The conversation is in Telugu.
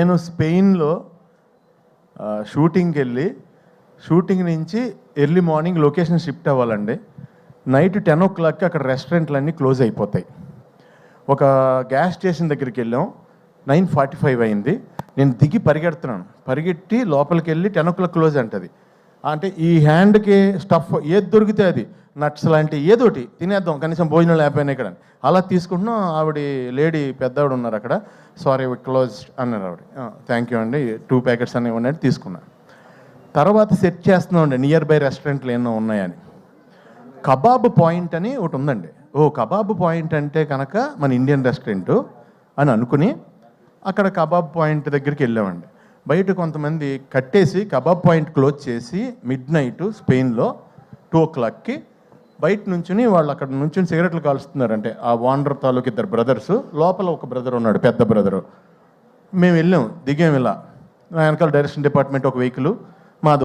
నేను స్పెయిన్లో షూటింగ్కి వెళ్ళి షూటింగ్ నుంచి ఎర్లీ మార్నింగ్ లొకేషన్ షిఫ్ట్ అవ్వాలండి. నైట్ టెన్ ఓ క్లాక్కి అక్కడ రెస్టారెంట్లన్నీ క్లోజ్ అయిపోతాయి. ఒక గ్యాస్ స్టేషన్ దగ్గరికి వెళ్ళాం నైన్ ఫార్టీ ఫైవ్ అయింది. నేను దిగి పరిగెడుతున్నాను. పరిగెట్టి లోపలికి వెళ్ళి టెన్ ఓ క్లాక్ క్లోజ్ అంటది. అంటే ఈ హ్యాండ్కి స్టఫ్ ఏది దొరికితే అది. నట్స్ లాంటి ఏదోటి తినేద్దాం. కనీసం భోజనం లేకపోయినా ఇక్కడ. అలా తీసుకుంటున్నాం ఆవిడ లేడీ పెద్దవాడు ఉన్నారు అక్కడ. సారీ క్లోజ్ అన్నారు ఆవిడ. థ్యాంక్ యూ అండి. టూ ప్యాకెట్స్ అని ఇవ్వండి అని తీసుకున్నా. తర్వాత సెట్ చేస్తున్నాం అండి. నియర్ బై రెస్టారెంట్లు ఎన్నో ఉన్నాయని. కబాబ్ పాయింట్ అని ఒకటి ఉందండి. ఓ కబాబ్ పాయింట్ అంటే కనుక మన ఇండియన్ రెస్టారెంట్ అని అనుకుని అక్కడ కబాబ్ పాయింట్ దగ్గరికి వెళ్ళామండి. బయట కొంతమంది కట్టేసి కబాబ్ పాయింట్ క్లోజ్ చేసి మిడ్ నైట్ స్పెయిన్లో టూ ఓ క్లాక్కి బయట నుంచుని వాళ్ళు అక్కడ నుంచి సిగరెట్లు కాలుస్తున్నారంటే ఆ వాండర్ తాలూకు ఇద్దరు బ్రదర్స్ లోపల ఒక బ్రదర్ ఉన్నాడు పెద్ద బ్రదరు. మేము వెళ్ళాం దిగాం ఇలా. వెనకాల డైరెక్షన్ డిపార్ట్మెంట్ ఒక వెహికల్